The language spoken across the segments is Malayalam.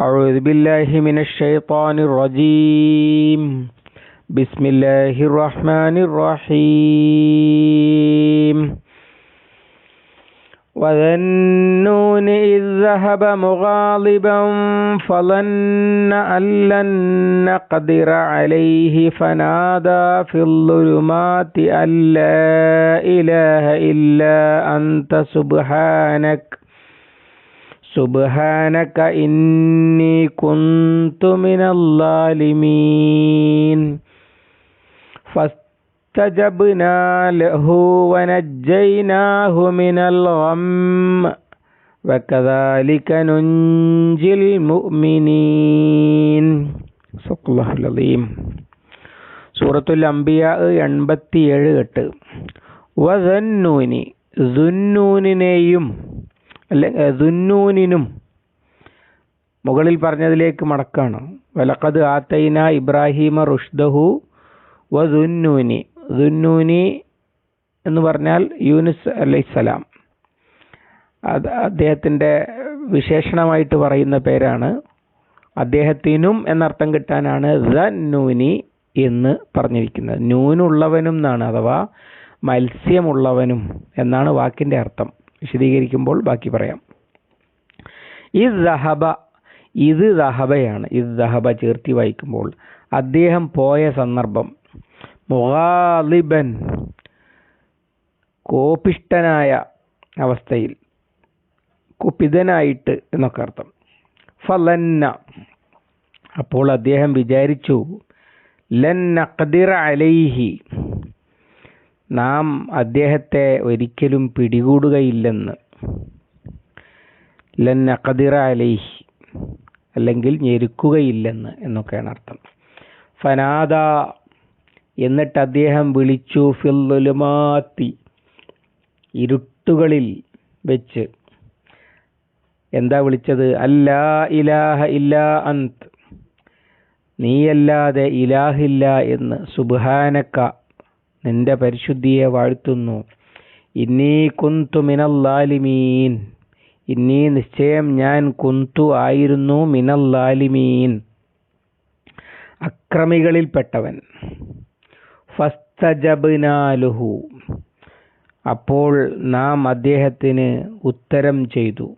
أعوذ بالله من الشيطان الرجيم. بسم الله الرحمن الرحيم. وذنون إذ ذهب مغاضبا فظن أن لن نقدر عليه فنادى في الظلمات أن لا إله إلا أنت سبحانك سبحانك إني كنت من الظالمين فاستجبنا له ونجيناه من الغم وكذلك ننجي المؤمنين صدق الله العظيم സൂറത്തുൽ അംബിയ എൺപത്തിയേഴ് എട്ട് വസന്നൂനി ദുന്നൂനിനെയും അല്ലെ ദുന്നൂനിനും മുകളിൽ പറഞ്ഞതിലേക്ക് മടക്കാണ്. വലക്കത് ആത്തൈന ഇബ്രാഹിമ റുഷ്ദഹു വ ദുന്നൂനി. ദുന്നൂനി എന്ന് പറഞ്ഞാൽ യൂനുസ് അലൈസലാം അത് അദ്ദേഹത്തിന്റെ വിശേഷണമായിട്ട് പറയുന്ന പേരാണ്. അദ്ദേഹത്തിനും എന്നർത്ഥം കിട്ടാനാണ് ദ നൂനി എന്ന് പറഞ്ഞിരിക്കുന്നത്. നൂനുള്ളവനും എന്നാണ് അഥവാ മത്സ്യമുള്ളവനും എന്നാണ് വാക്കിന്റെ അർത്ഥം. വിശദീകരിക്കുമ്പോൾ ബാക്കി പറയാം. ഇത് ദഹബ ഇത് ദഹബയാണ്. ഇത് ദഹബ ചേർത്തി വായിക്കുമ്പോൾ അദ്ദേഹം പോയ സന്ദർഭം മുഹാലിബൻ കോപിഷ്ടനായ അവസ്ഥയിൽ കുപിതനായിട്ട് എന്നൊക്കെ അർത്ഥം. ഫലന്ന. അപ്പോൾ അദ്ദേഹം വിചാരിച്ചു ലൻ അലൈഹി. നാം അദ്ദേഹത്തെ ഒരിക്കലും പിടികൂടുകയില്ലെന്ന്. നഖദിർ അലൈഹി അല്ലെങ്കിൽ ഞെരുക്കുകയില്ലെന്ന് എന്നൊക്കെയാണ് അർത്ഥം. ഫനാദ എന്നിട്ട് അദ്ദേഹം വിളിച്ചു ഫില്ലുലുമാത്തി ഇരുട്ടുകളിൽ വെച്ച്. എന്താ വിളിച്ചത്? അല്ലാ ഇലാഹ ഇല്ലാ അന്ത് നീയല്ലാതെ ഇലാഹില്ല എന്ന് സുബാനക്ക നിന്റെ പരിശുദ്ധിയെ വാഴ്ത്തുന്നു. ഇന്നീ കുന്തു മിനല്ലാലിമീൻ. ഇന്നീ നിശ്ചയം ഞാൻ കുന്തു ആയിരുന്നു മിനല്ലാലിമീൻ. അക്രമികളിൽപ്പെട്ടവൻ. ഫസ്തജബ്നാലുഹു. അപ്പോൾ നാം അദ്ദേഹത്തിന് ഉത്തരം ചെയ്തു.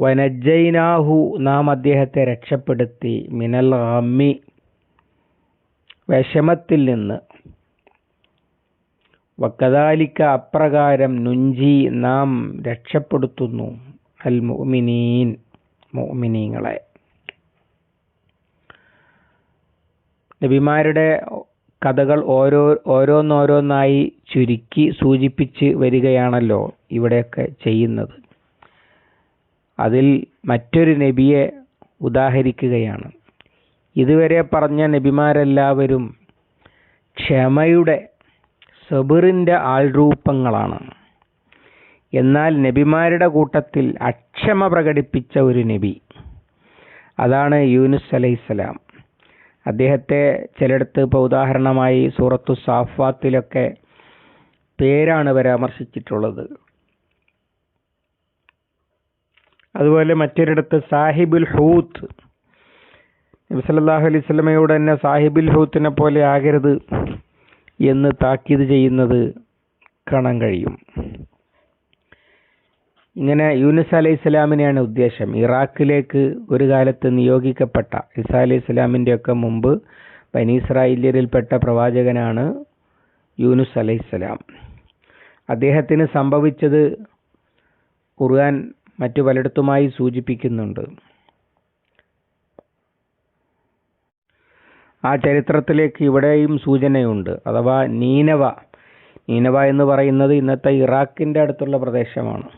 വനജൈനാഹു നാം അദ്ദേഹത്തെ രക്ഷപ്പെടുത്തി. മിനൽ ഹമ്മി വിഷമത്തിൽ നിന്ന് വക്കതാലിക്ക അപ്രകാരം നുഞ്ചി നാം രക്ഷപ്പെടുത്തുന്നു അൽ മുഅ്മിനീൻ മുഅ്മിനീങ്ങളെ. നബിമാരുടെ കഥകൾ ഓരോ ഓരോന്നോരോന്നായി ചുരുക്കി സൂചിപ്പിച്ച് വരികയാണല്ലോ ഇവിടെയൊക്കെ ചെയ്യുന്നത്. അതിൽ മറ്റൊരു നബിയെ ഉദാഹരിക്കുകയാണ്. ഇതുവരെ പറഞ്ഞ നബിമാരെല്ലാവരും ക്ഷമയുടെ സബിറിന്റെ ആൾരൂപങ്ങളാണ്. എന്നാൽ നബിമാരുടെ കൂട്ടത്തിൽ അക്ഷമ പ്രകടിപ്പിച്ച ഒരു നബി അതാണ് യൂനുസ് അലൈഹിസ്സലാം. അദ്ദേഹത്തെ ചിലയിടത്ത് ഇപ്പോൾ ഉദാഹരണമായി സൂറത്തു സാഫാത്തിലൊക്കെ പേരാണ് പരാമർശിച്ചിട്ടുള്ളത് അതുപോലെ മറ്റൊരിടത്ത് സാഹിബുൽ ഹൂത്ത് നബി സല്ലല്ലാഹു അലൈഹി സ്വലമയോട് തന്നെ സാഹിബിൽ ഹൂത്തിനെ പോലെ ആകരുത് എന്ന് താക്കീത് ചെയ്യുന്നത് കാണാൻ കഴിയും. ഇങ്ങനെ യൂനുസ് അലൈഹി സ്വലാമിനെയാണ് ഉദ്ദേശം. ഇറാഖിലേക്ക് ഒരു കാലത്ത് നിയോഗിക്കപ്പെട്ട ഇസാ അലൈഹി സ്വലാമിന്റെ ഒക്കെ മുമ്പ് ബനീസ്രായില്യരിൽപ്പെട്ട പ്രവാചകനാണ് യൂനുസ് അലൈഹി സ്വലാം. അദ്ദേഹത്തിന് സംഭവിച്ചത് ഖുർആൻ മറ്റു പലയിടത്തുമായി സൂചിപ്പിക്കുന്നുണ്ട്. ആ ചരിത്രത്തിലേക്ക് ഇവിടെയും സൂചനയുണ്ട്. അഥവാ നീനവ. നീനവ എന്ന് പറയുന്നത് ഇന്നത്തെ ഇറാഖിന്റെ അടുത്തുള്ള പ്രദേശമാണ്.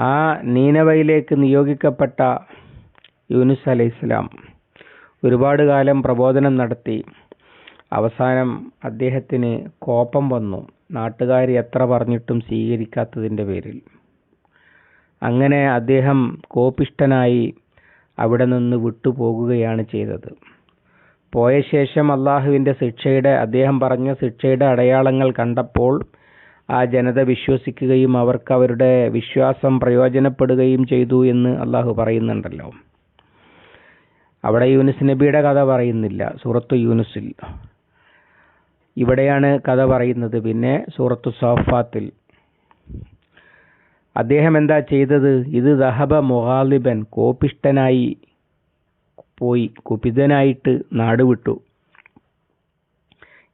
ആ നീനവയിലേക്ക് നിയോഗിക്കപ്പെട്ട യൂനുസ് അലൈഹി ഇസ്ലാം ഒരുപാട് കാലം പ്രബോധനം നടത്തി. അവസാനം അദ്ദേഹത്തിന് കോപം വന്നു. നാട്ടുകാർ എത്ര പറഞ്ഞിട്ടും സ്വീകരിക്കാത്തതിന്റെ പേരിൽ. അങ്ങനെ അദ്ദേഹം കോപിഷ്ടനായി അവിടെ നിന്ന് വിട്ടുപോകുകയാണ് ചെയ്തത്. പോയ ശേഷം അള്ളാഹുവിന്റെ ശിക്ഷയുടെ അദ്ദേഹം പറഞ്ഞ ശിക്ഷയുടെ അടയാളങ്ങൾ കണ്ടപ്പോൾ ആ ജനത വിശ്വസിക്കുകയും അവർക്ക് അവരുടെ വിശ്വാസം പ്രയോജനപ്പെടുകയും ചെയ്തു എന്ന് അള്ളാഹു പറയുന്നുണ്ടല്ലോ. അവിടെ യൂനുസ് നബിയുടെ കഥ പറയുന്നില്ല സൂറത്തു യൂനുസിൽ. ഇവിടെയാണ് കഥ പറയുന്നത് പിന്നെ സൂറത്തു സോഫാത്തിൽ അദ്ദേഹം എന്താ ചെയ്തത്? ഇത് ദഹബ മൊഹാലിബൻ കോപിഷ്ടനായി പോയി കുപിതനായിട്ട് നാട് വിട്ടു.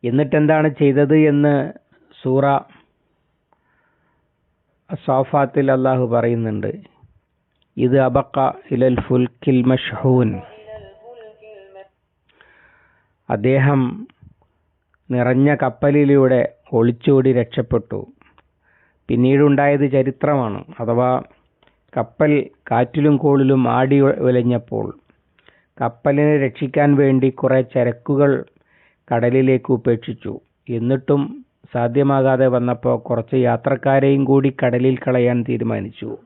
എന്നിട്ടെന്താണ് ചെയ്തത് എന്ന് സൂറ സോഫാത്തിൽ അള്ളാഹു പറയുന്നുണ്ട്. ഇത് അബക്ക ഇലൽ ഫുൽക്കിൽ മഷ്ഹൂൻ. അദ്ദേഹം നിറഞ്ഞ കപ്പലിലൂടെ ഒളിച്ചോടി രക്ഷപ്പെട്ടു. പിന്നീടുണ്ടായത് ചരിത്രമാണ്. അഥവാ കപ്പൽ കാറ്റിലും കോളിലും ആടി ഉലഞ്ഞപ്പോൾ കപ്പലിനെ രക്ഷിക്കാൻ വേണ്ടി കുറെ ചരക്കുകൾ കടലിലേക്ക് ഉപേക്ഷിച്ചു. എന്നിട്ടും സാധ്യമാകാതെ വന്നപ്പോൾ കുറച്ച് യാത്രക്കാരെയും കൂടി കടലിൽ കളയാൻ തീരുമാനിച്ചു.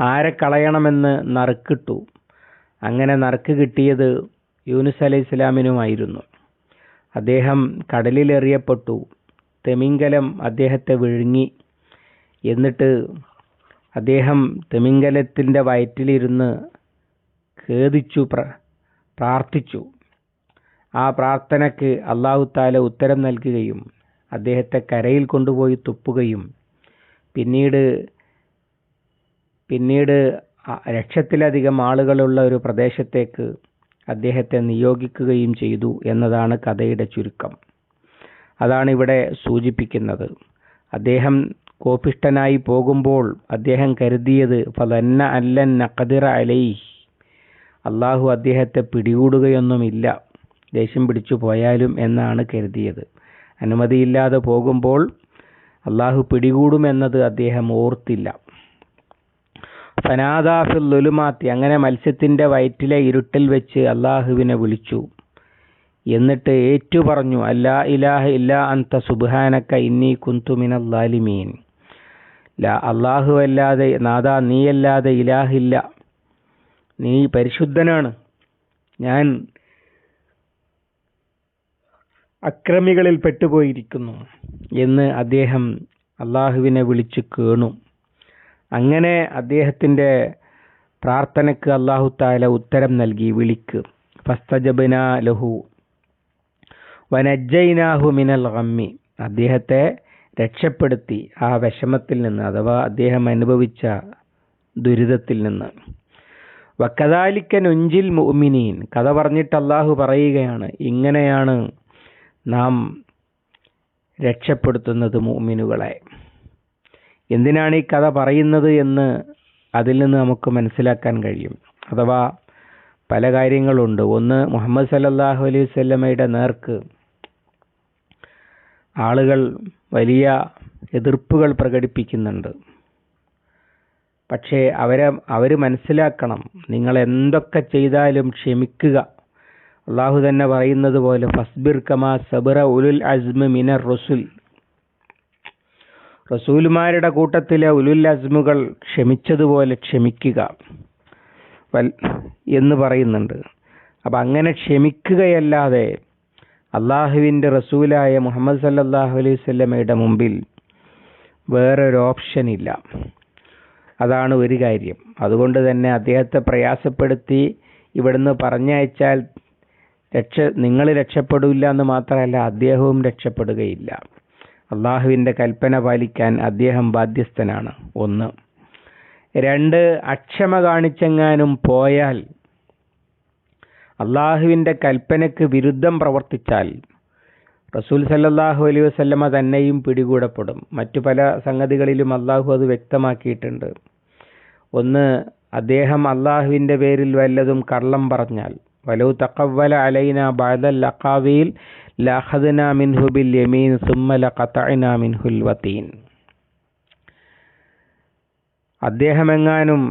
ആരെ കളയണമെന്ന് നറുക്കിട്ടു. അങ്ങനെ നറുക്ക് കിട്ടിയത് യൂനുസ് അലൈഹി ഇസ്ലാമിനുമായിരുന്നു അദ്ദേഹം കടലിലെറിയപ്പെട്ടു. തെമിങ്കലം അദ്ദേഹത്തെ വിഴുങ്ങി. എന്നിട്ട് അദ്ദേഹം തെമിങ്കലത്തിന്റെ വയറ്റിലിരുന്ന് ഖേദിച്ചു പ്ര പ്രാർത്ഥിച്ചു. ആ പ്രാർത്ഥനയ്ക്ക് അള്ളാഹു താല ഉത്തരം നൽകുകയും അദ്ദേഹത്തെ കരയിൽ കൊണ്ടുപോയി തുപ്പുകയും പിന്നീട് പിന്നീട് ലക്ഷത്തിലധികം ആളുകളുള്ള ഒരു പ്രദേശത്തേക്ക് അദ്ദേഹത്തെ നിയോഗിക്കുകയും ചെയ്തു എന്നതാണ് കഥയുടെ ചുരുക്കം. അതാണ് ഇവിടെ സൂചിപ്പിക്കുന്നത്. അദ്ദേഹം കോപിഷ്ടനായി പോകുമ്പോൾ അദ്ദേഹം കരുതിയത് ഫലന്ന അല്ലൻ നഖദിറ അലൈ അള്ളാഹു അദ്ദേഹത്തെ പിടികൂടുകയൊന്നുമില്ല. ദേഷ്യം പിടിച്ചു പോയാലും എന്നാണ് കരുതിയത്. അനുമതിയില്ലാതെ പോകുമ്പോൾ അള്ളാഹു പിടികൂടുമെന്നത് അദ്ദേഹം ഓർത്തില്ല. ഫനാദാഫിൽ ലുലുമാത്തി. അങ്ങനെ മത്സ്യത്തിന്റെ വയറ്റിലെ ഇരുട്ടിൽ വെച്ച് അള്ളാഹുവിനെ വിളിച്ചു. എന്നിട്ട് ഏറ്റു പറഞ്ഞു അല്ലാ ഇലാഹ ഇല്ലാ അന്ത സുബാനക്ക ഇന്നി കുന്തുമിന ലാലിമീൻ. ലാ അള്ളാഹു അല്ലാതെ നാദാ നീയല്ലാതെ ഇലാഹില്ല നീ പരിശുദ്ധനാണ്. ഞാൻ അക്രമികളിൽ പെട്ടുപോയിരിക്കുന്നു എന്ന് അദ്ദേഹം അള്ളാഹുവിനെ വിളിച്ചു കേണു. അങ്ങനെ അദ്ദേഹത്തിന്റെ പ്രാർത്ഥനയ്ക്ക് അള്ളാഹു താല ഉത്തരം നൽകി വിളിക്ക്. ഫസ്തജബന ലഹു വനജ്ജൈനാഹു മിനൽ ഗമ്മി. അദ്ദേഹത്തെ രക്ഷപ്പെടുത്തി ആ വിഷമത്തിൽ നിന്ന് അഥവാ അദ്ദേഹം അനുഭവിച്ച ദുരിതത്തിൽ നിന്ന്. വക്കദാലിക്ക നുഞ്ചിൽ മുഅ്മിനീൻ. കഥ പറഞ്ഞിട്ട് അള്ളാഹു പറയുകയാണ് ഇങ്ങനെയാണ് നാം രക്ഷപ്പെടുത്തുന്നത് മുഅ്മിനുകളെ. എന്തിനാണ് ഈ കഥ പറയുന്നത് എന്ന് അതിൽ നിന്ന് നമുക്ക് മനസ്സിലാക്കാൻ കഴിയും. അഥവാ പല കാര്യങ്ങളുണ്ട്. ഒന്ന് മുഹമ്മദ് സല്ലല്ലാഹു അലൈഹി വസല്ലമയുടെ നേർക്ക് ആളുകൾ വലിയ എതിർപ്പുകൾ പ്രകടിപ്പിക്കുന്നുണ്ട്. പക്ഷേ അവരെ അവർ മനസ്സിലാക്കണം നിങ്ങൾ എന്തൊക്കെ ചെയ്താലും ക്ഷമിക്കുക. അള്ളാഹു തന്നെ പറയുന്നത് പോലെ ഫസ്ബിർ കമാ സബിറ ഉലുൽ അസ്മ മിനർ റസുൽ. റസൂലുമാരുടെ കൂട്ടത്തിലെ ഉലുൽ അസ്മുകൾ ക്ഷമിച്ചതുപോലെ ക്ഷമിക്കുക. വൽ എന്ന് പറയുന്നുണ്ട്. അപ്പം അങ്ങനെ ക്ഷമിക്കുകയല്ലാതെ അള്ളാഹുവിന്റെ റസൂലായ മുഹമ്മദ് സല്ലാഹു അലൈഹി മുമ്പിൽ വേറൊരു ഓപ്ഷൻ ഇല്ല അതാണ് ഒരു കാര്യം. അതുകൊണ്ട് തന്നെ അദ്ദേഹത്തെ പ്രയാസപ്പെടുത്തി ഇവിടുന്ന് പറഞ്ഞയച്ചാൽ രക്ഷ നിങ്ങൾ രക്ഷപ്പെടില്ല എന്ന് മാത്രമല്ല അദ്ദേഹവും രക്ഷപ്പെടുകയില്ല. അള്ളാഹുവിന്റെ കൽപ്പന പാലിക്കാൻ അദ്ദേഹം ബാധ്യസ്ഥനാണ്. ഒന്ന്. രണ്ട് അക്ഷമ കാണിച്ചെങ്ങാനും പോയാൽ അള്ളാഹുവിന്റെ കൽപ്പനയ്ക്ക് വിരുദ്ധം പ്രവർത്തിച്ചാൽ റസൂൽ സല്ലാഹു അലൈ വസല്ലമ തന്നെയും പിടികൂടപ്പെടും. മറ്റു പല സംഗതികളിലും അള്ളാഹു അത് വ്യക്തമാക്കിയിട്ടുണ്ട്. ഒന്ന് അദ്ദേഹം അള്ളാഹുവിന്റെ പേരിൽ വല്ലതും കള്ളം പറഞ്ഞാൽ. വലു തക്കവല അലൈന ബാദൽ അഖാവീൽ ലഹദന മിൻഹുബിൽ യമീൻ സുമ്മല കത്തഅന മിൻഹുൽ വതീൻ. അദ്ദേഹമെങ്ങാനും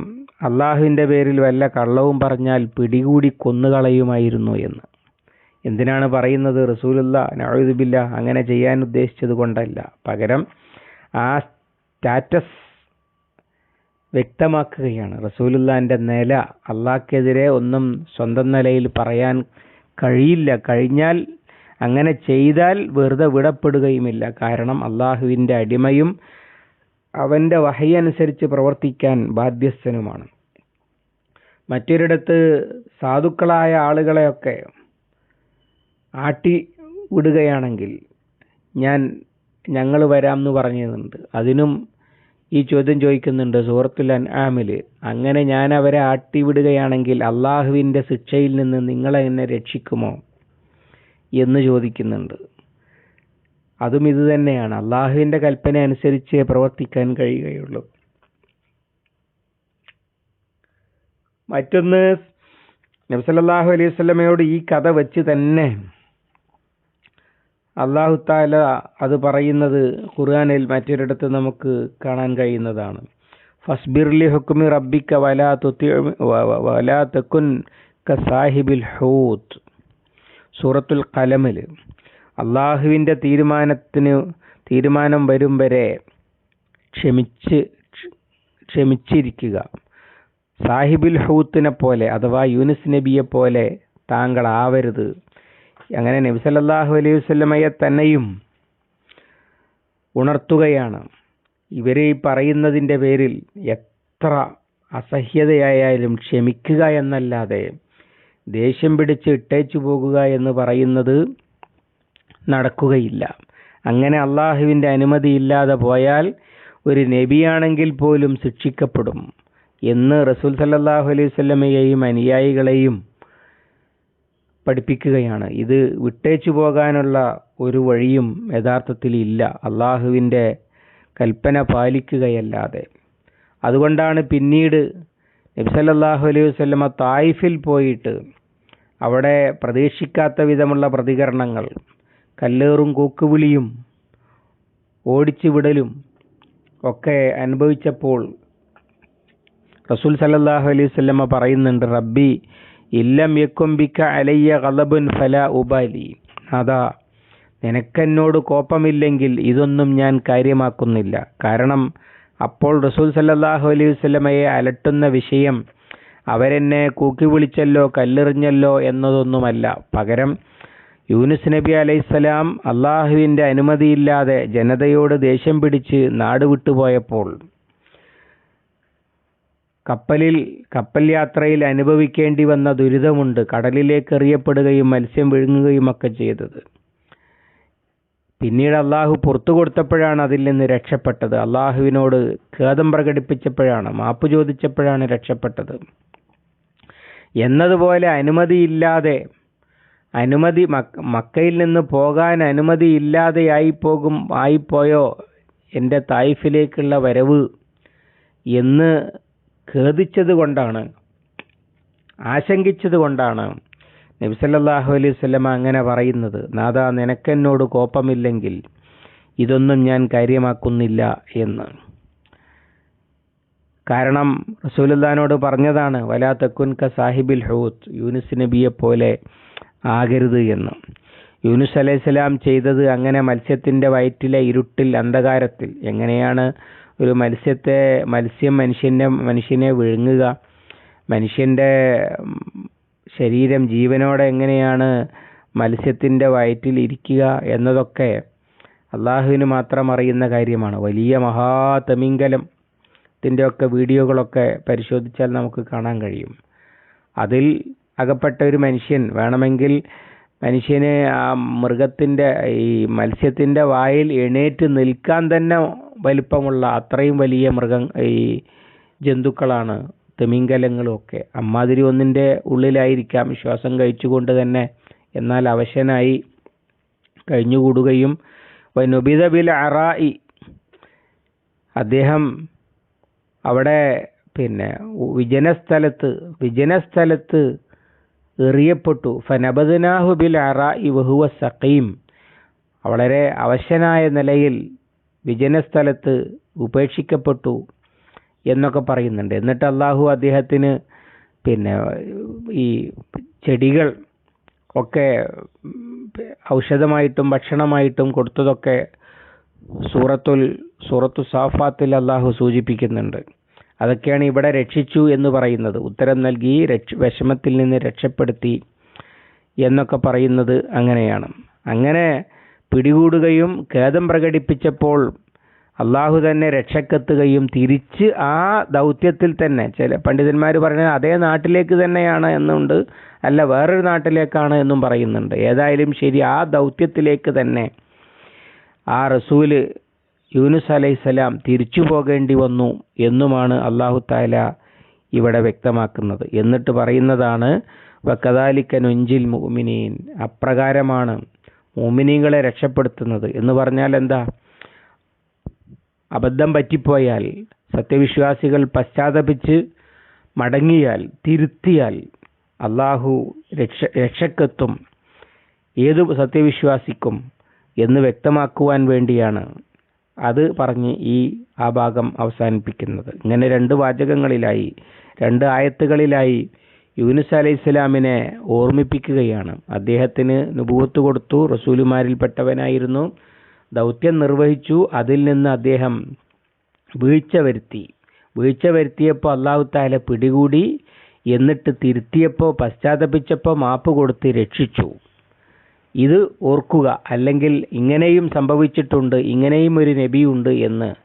അള്ളാഹുവിന്റെ പേരിൽ വല്ല കള്ളവും പറഞ്ഞാൽ പിടികൂടി കൊന്നുകളയുമായിരുന്നു എന്ന്. എന്തിനാണ് പറയുന്നത്? റസൂലുള്ള നഴുതുബില്ല അങ്ങനെ ചെയ്യാൻ ഉദ്ദേശിച്ചത് കൊണ്ടല്ല. പകരം ആ സ്റ്റാറ്റസ് വ്യക്തമാക്കുകയാണ്. റസൂലുല്ലാന്റെ നില അള്ളാഹ്ക്കെതിരെ ഒന്നും സ്വന്തം നിലയിൽ പറയാൻ കഴിയില്ല. കഴിഞ്ഞാൽ അങ്ങനെ ചെയ്താൽ വെറുതെ വിടപ്പെടുകയുമില്ല. കാരണം അള്ളാഹുവിന്റെ അടിമയും അവന്റെ വഹയനുസരിച്ച് പ്രവർത്തിക്കാൻ ബാധ്യസ്ഥനുമാണ്. മറ്റൊരിടത്ത് സാധുക്കളായ ആളുകളെയൊക്കെ ആട്ടി വിടുകയാണെങ്കിൽ ഞാൻ ഞങ്ങൾ വരാം എന്ന് പറഞ്ഞിരുന്നുണ്ട് അതിനും ഈ ചോദ്യം ചോദിക്കുന്നുണ്ട് സൂറത്തുൽ അൻആമിൽ അങ്ങനെ ഞാൻ അവരെ ആട്ടി വിടുകയാണെങ്കിൽ അള്ളാഹുവിന്റെ ശിക്ഷയിൽ നിന്ന് നിങ്ങളെ എന്നെ രക്ഷിക്കുമോ എന്ന് ചോദിക്കുന്നുണ്ട്. അതും ഇത് തന്നെയാണ്. അള്ളാഹുവിന്റെ കൽപ്പന അനുസരിച്ച് പ്രവർത്തിക്കാൻ കഴിയുകയുള്ളൂ. മറ്റൊന്ന് നബ്സല്ലാഹു അലൈഹി സ്വലമയോട് ഈ കഥ വെച്ച് തന്നെ അള്ളാഹു താല അത് പറയുന്നത് ഖുർആനിൽ മറ്റൊരിടത്ത് നമുക്ക് കാണാൻ കഴിയുന്നതാണ്. ഫസ്ബിർലി ഹുക്കുമി റബ്ബിക്ക വലാ തുത്തി വലാ തെക്കുൻ ക സാഹിബിൽ ഹൂത്ത്. സൂറത്തുൽ കലമിൽ അള്ളാഹുവിന്റെ തീരുമാനത്തിന് തീരുമാനം വരും വരെ ക്ഷമിച്ച് ക്ഷമിച്ചിരിക്കുക. സാഹിബുൽ ഹൂത്തിനെ പോലെ അഥവാ യൂനിസ് നബിയെ പോലെ താങ്കൾ ആവരുത് അങ്ങനെ നബി സല്ലല്ലാഹു അലൈഹി വസല്ലമയെ തന്നെയും ഉണർത്തുകയാണ്. ഇവർ ഈ പറയുന്നതിന്റെ പേരിൽ എത്ര അസഹ്യതയായാലും ക്ഷമിക്കുക എന്നല്ലാതെ ദേഷ്യം പിടിച്ച് ഇട്ടേച്ചു പോകുക എന്ന് പറയുന്നത് നടക്കുകയില്ല. അങ്ങനെ അള്ളാഹുവിന്റെ അനുമതി ഇല്ലാതെ പോയാൽ ഒരു നബിയാണെങ്കിൽ പോലും ശിക്ഷിക്കപ്പെടും എന്ന് റസൂൽ സല്ലല്ലാഹു അലൈഹി വസല്ലമയെയും അനുയായികളെയും പഠിപ്പിക്കുകയാണ്. ഇത് വിട്ടേച്ചു പോകാനുള്ള ഒരു വഴിയും യഥാർത്ഥത്തിൽ ഇല്ല. അള്ളാഹുവിന്റെ കൽപ്പന പാലിക്കുകയല്ലാതെ. അതുകൊണ്ടാണ് പിന്നീട് നബി സല്ലല്ലാഹു അലൈഹി വസല്ലമ തായിഫിൽ പോയിട്ട് അവിടെ പ്രതീക്ഷിക്കാത്ത വിധമുള്ള പ്രതികരണങ്ങൾ കല്ലേറും കൂക്കുവിളിയും ഓടിച്ചു വിടലും ഒക്കെ അനുഭവിച്ചപ്പോൾ റസൂൽ സല്ലാഹു അലൈഹി വസല്ലമ പറയുന്നുണ്ട് റബ്ബി ഇല്ലം യക്കുംബിക്ക അലയ്യ കളബുൻ ഫല ഉബാലി. അതാ നിനക്കെന്നോട് കോപ്പമില്ലെങ്കിൽ ഇതൊന്നും ഞാൻ കാര്യമാക്കുന്നില്ല. കാരണം അപ്പോൾ റസൂൽ സല്ലാഹു അലൈഹി വസ്ലമയെ അലട്ടുന്ന വിഷയം അവരെന്നെ കൂക്കി വിളിച്ചല്ലോ കല്ലെറിഞ്ഞല്ലോ എന്നതൊന്നുമല്ല. പകരം യൂനുസ് നബി അലൈഹിസ്സലാം അള്ളാഹുവിന്റെ അനുമതിയില്ലാതെ ജനതയോട് ദേഷ്യം പിടിച്ച് നാട് വിട്ടുപോയപ്പോൾ കപ്പലിൽ കപ്പൽ യാത്രയിൽ അനുഭവിക്കേണ്ടി വന്ന ദുരിതമുണ്ട്. കടലിലേക്ക് എറിയപ്പെടുകയും മത്സ്യം വിഴുങ്ങുകയും ഒക്കെ ചെയ്തത്. പിന്നീട് അള്ളാഹു പുറത്തു കൊടുത്തപ്പോഴാണ് അതിൽ നിന്ന് രക്ഷപ്പെട്ടത്. അള്ളാഹുവിനോട് ഖേദം പ്രകടിപ്പിച്ചപ്പോഴാണ് മാപ്പ് ചോദിച്ചപ്പോഴാണ് രക്ഷപ്പെട്ടത്. എന്നതുപോലെ അനുമതിയില്ലാതെ അനുമതി മക്കയിൽ നിന്ന് പോകാൻ അനുമതിയില്ലാതെയായി പോകും ആയിപ്പോയോ എന്റെ തായിഫിലേക്കുള്ള വരവ് എന്ന് ഖേദിച്ചത് കൊണ്ടാണ് ആശങ്കിച്ചത് കൊണ്ടാണ് നബിസല്ലാഹു അലൈഹി സ്വലമ അങ്ങനെ പറയുന്നത്. നാദാ നിനക്കെന്നോട് കോപ്പമില്ലെങ്കിൽ ഇതൊന്നും ഞാൻ കാര്യമാക്കുന്നില്ല എന്ന്. കാരണം റസൂലുല്ലാനോട് പറഞ്ഞതാണ് വലാ തക്കുൻ ക സാഹിബിൽ ഹൂത്ത് യൂനുസ് നബിയെ പോലെ ആകരുത് എന്ന്. യൂനുസ് അലൈഹിസ്സലാം ചെയ്തത് അങ്ങനെ മത്സ്യത്തിന്റെ വയറ്റിലെ ഇരുട്ടിൽ അന്ധകാരത്തിൽ. എങ്ങനെയാണ് ഒരു മത്സ്യത്തെ മത്സ്യം മനുഷ്യന്റെ മനുഷ്യനെ വിഴുങ്ങുക മനുഷ്യന്റെ ശരീരം ജീവനോടെ എങ്ങനെയാണ് മത്സ്യത്തിന്റെ വയറ്റിൽ ഇരിക്കുക എന്നതൊക്കെ അള്ളാഹുവിന് മാത്രം അറിയുന്ന കാര്യമാണ്. വലിയ മഹാതമിങ്കലം ത്തിന്റെ ഒക്കെ വീഡിയോകളൊക്കെ പരിശോധിച്ചാൽ നമുക്ക് കാണാൻ കഴിയും. അതിൽ അകപ്പെട്ട ഒരു മനുഷ്യൻ വേണമെങ്കിൽ മനുഷ്യനെ ആ മൃഗത്തിന്റെ ഈ മത്സ്യത്തിന്റെ വായിൽ എണീറ്റ് നിൽക്കാൻ തന്നെ വലിപ്പമുള്ള അത്രയും വലിയ മൃഗം ഈ ജന്തുക്കളാണ്. തിമിംഗലങ്ങളും ഒക്കെ. അമ്മാതിരി ഒന്നിന്റെ ഉള്ളിലായിരിക്കാം ശ്വാസം കഴിച്ചുകൊണ്ട് തന്നെ. എന്നാൽ അവശനായി കഴിഞ്ഞുകൂടുകയും വനുബിത ബിൽ അറായി അദ്ദേഹം അവിടെ പിന്നെ വിജനസ്ഥലത്ത് വിജനസ്ഥലത്ത് എറിയപ്പെട്ടു. ഫനബദനാഹു ബിൽ അറായി വഹുവ സഖീം. വളരെ അവശനായ നിലയിൽ വിജനസ്ഥലത്ത് ഉപേക്ഷിക്കപ്പെട്ടു എന്നൊക്കെ പറയുന്നുണ്ട്. എന്നിട്ട് അള്ളാഹു അദ്ദേഹത്തിന് പിന്നെ ഈ ചെടികൾ ഒക്കെ ഔഷധമായിട്ടും ഭക്ഷണമായിട്ടും കൊടുത്തതൊക്കെ സൂറത്തുൽ സൂറത്തു സാഫാത്തിൽ അള്ളാഹു സൂചിപ്പിക്കുന്നുണ്ട്. അതൊക്കെയാണ് ഇവിടെ രക്ഷിച്ചു എന്ന് പറയുന്നത്. ഉത്തരം നൽകി രക്ഷ വിഷമത്തിൽ നിന്ന് രക്ഷപ്പെടുത്തി എന്നൊക്കെ പറയുന്നത് അങ്ങനെയാണ്. അങ്ങനെ പിടികൂടുകയും ഖേദം പ്രകടിപ്പിച്ചപ്പോൾ അള്ളാഹു തന്നെ രക്ഷക്കെത്തുകയും തിരിച്ച് ആ ദൗത്യത്തിൽ തന്നെ ചില പണ്ഡിതന്മാർ പറയുന്നത് അതേ നാട്ടിലേക്ക് തന്നെയാണ് എന്നുണ്ട് അല്ല വേറൊരു നാട്ടിലേക്കാണ് എന്നും പറയുന്നുണ്ട്. ഏതായാലും ശരി ആ ദൗത്യത്തിലേക്ക് തന്നെ ആ റസൂൽ യൂനുസ് അലൈഹിസ്സലാം തിരിച്ചു പോകേണ്ടി വന്നു എന്നുമാണ് അള്ളാഹു താല ഇവിടെ വ്യക്തമാക്കുന്നത്. എന്നിട്ട് പറയുന്നതാണ് വക്കദാലിക്കനുഞ്ചിൽ മുഅ്മിനീൻ. അപ്രകാരമാണ് മുഅ്മിനീങ്ങളെ രക്ഷപ്പെടുത്തുന്നത്. എന്ന് പറഞ്ഞാൽ എന്താ? അബദ്ധം പറ്റിപ്പോയാൽ സത്യവിശ്വാസികൾ പശ്ചാത്തപിച്ച് മടങ്ങിയാൽ തിരുത്തിയാൽ അള്ളാഹു രക്ഷ രക്ഷക്കെത്തും. ഏത് സത്യവിശ്വാസിക്കും എന്ന് വ്യക്തമാക്കുവാൻ വേണ്ടിയാണ് അത് പറഞ്ഞ് ഈ ആ ഭാഗം അവസാനിപ്പിക്കുന്നത്. ഇങ്ങനെ രണ്ട് വാചകങ്ങളിലായി രണ്ട് ആയത്തുകളിലായി യൂനുസ് അലൈഹി ഇസ്ലാമിനെ ഓർമ്മിപ്പിക്കുകയാണ്. അദ്ദേഹത്തിന് നുപൂത്ത് കൊടുത്തു റസൂലുമാരിൽപ്പെട്ടവനായിരുന്നു. ദൗത്യം നിർവഹിച്ചു. അതിൽ നിന്ന് അദ്ദേഹം വീഴ്ച വരുത്തി. വീഴ്ച വരുത്തിയപ്പോൾ അള്ളാഹു താല പിടികൂടി. എന്നിട്ട് തിരുത്തിയപ്പോൾ പശ്ചാത്തപിച്ചപ്പോൾ മാപ്പ് കൊടുത്ത് രക്ഷിച്ചു. ഇത് ഓർക്കുക. അല്ലെങ്കിൽ ഇങ്ങനെയും സംഭവിച്ചിട്ടുണ്ട്. ഇങ്ങനെയും ഒരു നബിയുണ്ട് എന്ന്.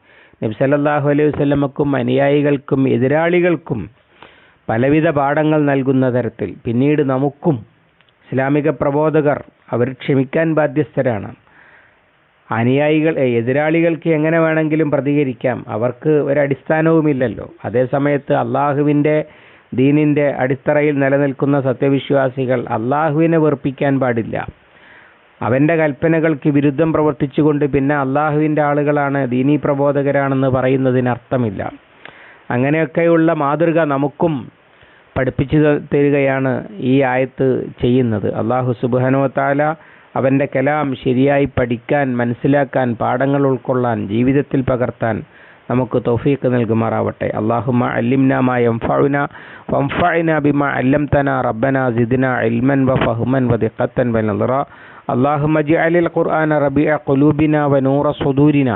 നബി സല്ലല്ലാഹു അലൈഹി വസല്ലമക്കും അനുയായികൾക്കും എതിരാളികൾക്കും പലവിധ പാഠങ്ങൾ നൽകുന്ന തരത്തിൽ പിന്നീട് നമുക്കും ഇസ്ലാമിക പ്രബോധകർ അവർ ക്ഷമിക്കാൻ ബാധ്യസ്ഥരാണ്. അനുയായികൾ എതിരാളികൾക്ക് എങ്ങനെ വേണമെങ്കിലും പ്രതികരിക്കാം. അവർക്ക് ഒരടിസ്ഥാനവുമില്ലല്ലോ അതേസമയത്ത് അള്ളാഹുവിന്റെ ദീനിന്റെ അടിത്തറയിൽ നിലനിൽക്കുന്ന സത്യവിശ്വാസികൾ അള്ളാഹുവിനെ വെറുപ്പിക്കാൻ പാടില്ല. അവന്റെ കൽപ്പനകൾക്ക് വിരുദ്ധം പ്രവർത്തിച്ചുകൊണ്ട് പിന്നെ അള്ളാഹുവിന്റെ ആളുകളാണ് ദീനീ പ്രബോധകരാണെന്ന് പറയുന്നതിന് അർത്ഥമില്ല അങ്ങനെയൊക്കെയുള്ള മാതൃക നമുക്കും പഠിപ്പിച്ചു ത- തരികയാണ് ഈ ആയത്ത് ചെയ്യുന്നത് അള്ളാഹു സുബാനോ താല അവൻ്റെ കലാം ശരിയായി പഠിക്കാൻ മനസ്സിലാക്കാൻ പാഠങ്ങൾ ഉൾക്കൊള്ളാൻ ജീവിതത്തിൽ പകർത്താൻ നമുക്ക് തൗഫീഖ് നൽകുമാറാവട്ടെ അള്ളാഹുമ അല്ലിംന മാ യംഫഉന വംഫഅന ബിമാ അല്ലംതന റബ്ബന സിദ്ന ഇൽമൻ വഫഹ്മൻ വദിഖത്തൻ വനദറ اللهم اجعل القرآن ربيع قلوبنا ونور صدورنا